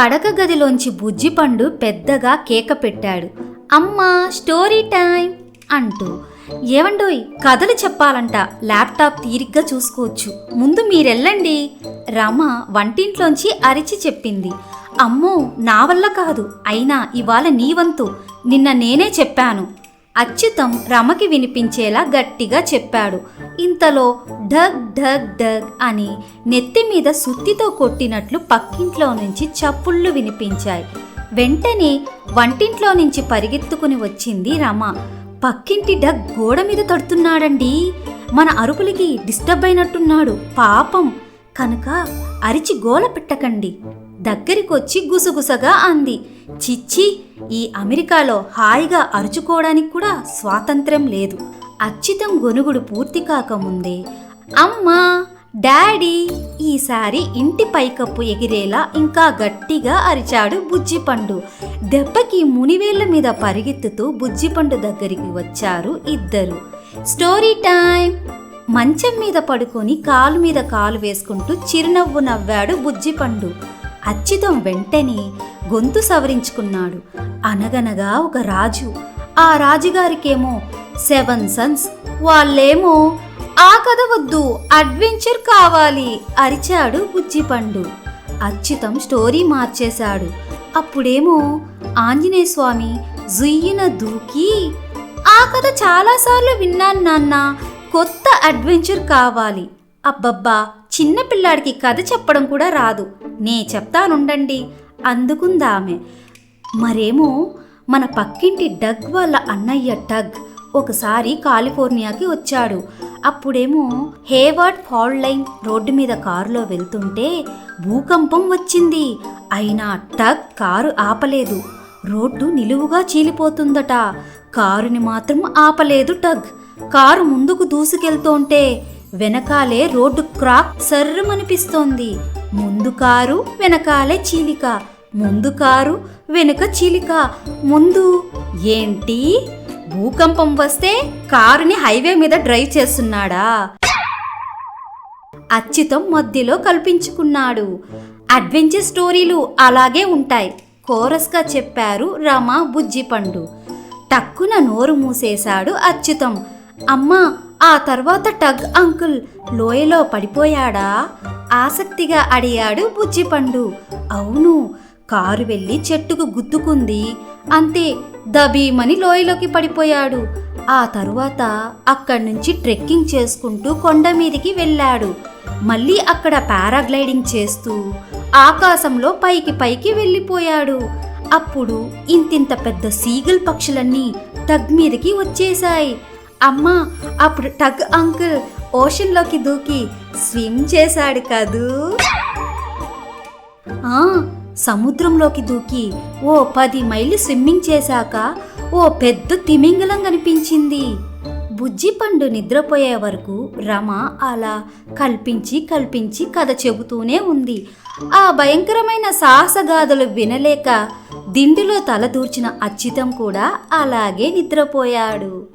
పడక గదిలోంచి బుజ్జిపండు పెద్దగా కేక పెట్టాడు. అమ్మా స్టోరీ టైం అంటూ. ఏవండోయ్ కథలు చెప్పాలంట. ల్యాప్టాప్ తీరిగ్గా చూసుకోవచ్చు. ముందు మీరెళ్ళండి. రమ వంటింట్లోంచి అరిచి చెప్పింది. అమ్మో నా వల్ల కాదు. అయినా ఇవాళ నీ వంతు. నిన్న నేనే చెప్పాను. అచ్యుతం రమకి వినిపించేలా గట్టిగా చెప్పాడు. ఇంతలో ఢగ్ ఢగ్ ఢగ్ అని నెత్తి మీద సుత్తితో కొట్టినట్లు పక్కింట్లో నుంచి చప్పుళ్ళు వినిపించాయి. వెంటనే వంటింట్లో నుంచి పరిగెత్తుకుని వచ్చింది రమ. పక్కింటి డగ్ గోడ మీద తడుతున్నాడండి. మన అరుపులకి డిస్టర్బ్ అయినట్టున్నాడు. పాపం. కనుక అరిచి గోల పెట్టకండి. దగ్గరికొచ్చి గుసగుసగా అంది. చిచ్చి ఈ అమెరికాలో హాయిగా అరుచుకోవడానికి కూడా స్వాతంత్ర్యం లేదు. అచ్చితం గొనుగుడు పూర్తి కాకముందే అమ్మా డాడీ ఈసారి ఇంటి పైకప్పు ఎగిరేలా ఇంకా గట్టిగా అరిచాడు బుజ్జిపండు. దెబ్బకి మునివేళ్ళ మీద పరిగెత్తుతూ బుజ్జిపండు దగ్గరికి వచ్చారు ఇద్దరు. స్టోరీ టైం మంచం మీద పడుకొని కాలు మీద కాలు వేసుకుంటూ చిరునవ్వు నవ్వాడు బుజ్జిపండు. అచ్చితం వెంటనే గొంతు సవరించుకున్నాడు. అనగనగా ఒక రాజు ఆ రాజుగారికేమో సెవెన్ సన్స్ వాళ్ళేమో ఆ కథ వద్దు అడ్వెంచర్ కావాలి అరిచాడు బుజ్జిపండు. అచ్యుతం స్టోరీ మార్చేశాడు. అప్పుడేమో ఆంజనేయ స్వామి జుయ్యిన దూకి ఆ కథ చాలాసార్లు విన్నాను నాన్న కొత్త అడ్వెంచర్ కావాలి. అబ్బబ్బా చిన్న పిల్లాడికి కథ చెప్పడం కూడా రాదు. నే చెప్తానుండండి. అందుకుందామె. మరేమో మన పక్కింటి డగ్ వాళ్ళ అన్నయ్య డగ్ ఒకసారి కాలిఫోర్నియాకి వచ్చాడు. అప్పుడేమో హేవర్డ్ ఫాల్ లైన్ రోడ్డు మీద కారులో వెళ్తుంటే భూకంపం వచ్చింది. అయినా టగ్ కారు ఆపలేదు. రోడ్డు నిలువుగా చీలిపోతుందట. కారుని మాత్రం ఆపలేదు టగ్ కారు ముందుకు దూసుకెళ్తుంటే వెనకాలే రోడ్డు క్రాక్ సర్రమనిపిస్తోంది. ముందు కారు వెనకాలే చీలిక. ముందు కారు వెనుక చీలిక. ముందు ఏంటి? భూకంపం వస్తే కారుని హైవే మీద డ్రైవ్ చేస్తున్నాడా? అచ్యుతం మధ్యలో కల్పించుకున్నాడు. అడ్వెంచర్ స్టోరీలు అలాగే ఉంటాయి. కోరస్గా చెప్పారు రమ బుజ్జిపండు. టక్కున నోరు మూసేశాడు అచ్యుతం. అమ్మా ఆ తర్వాత టగ్ అంకుల్ లోయలో పడిపోయాడా? ఆసక్తిగా అడిగాడు బుజ్జిపండు. అవును కారు వెళ్ళి చెట్టుకు గుద్దుకుంది. అంతే దబీమని లోయలోకి పడిపోయాడు. ఆ తరువాత అక్కడి నుంచి ట్రెక్కింగ్ చేసుకుంటూ కొండ మీదికి వెళ్ళాడు. మళ్ళీ అక్కడ పారాగ్లైడింగ్ చేస్తూ ఆకాశంలో పైకి పైకి వెళ్ళిపోయాడు. అప్పుడు ఇంతింత పెద్ద సీగల్ పక్షులన్నీ టగ్ మీదకి వచ్చేశాయి. అమ్మ అప్పుడు టగ్ అంకుల్ ఓషన్లోకి దూకి స్విమ్ చేశాడు కదూ? ఆ సముద్రంలోకి దూకి ఓ పది మైళ్ళు స్విమ్మింగ్ చేశాక ఓ పెద్ద తిమింగలం కనిపించింది. బుజ్జిపండు నిద్రపోయే వరకు రమ అలా కల్పించి కల్పించి కథ చెబుతూనే ఉంది. ఆ భయంకరమైన సాహసగాథలు వినలేక దిండులో తల దూర్చిన అచ్యుతం కూడా అలాగే నిద్రపోయాడు.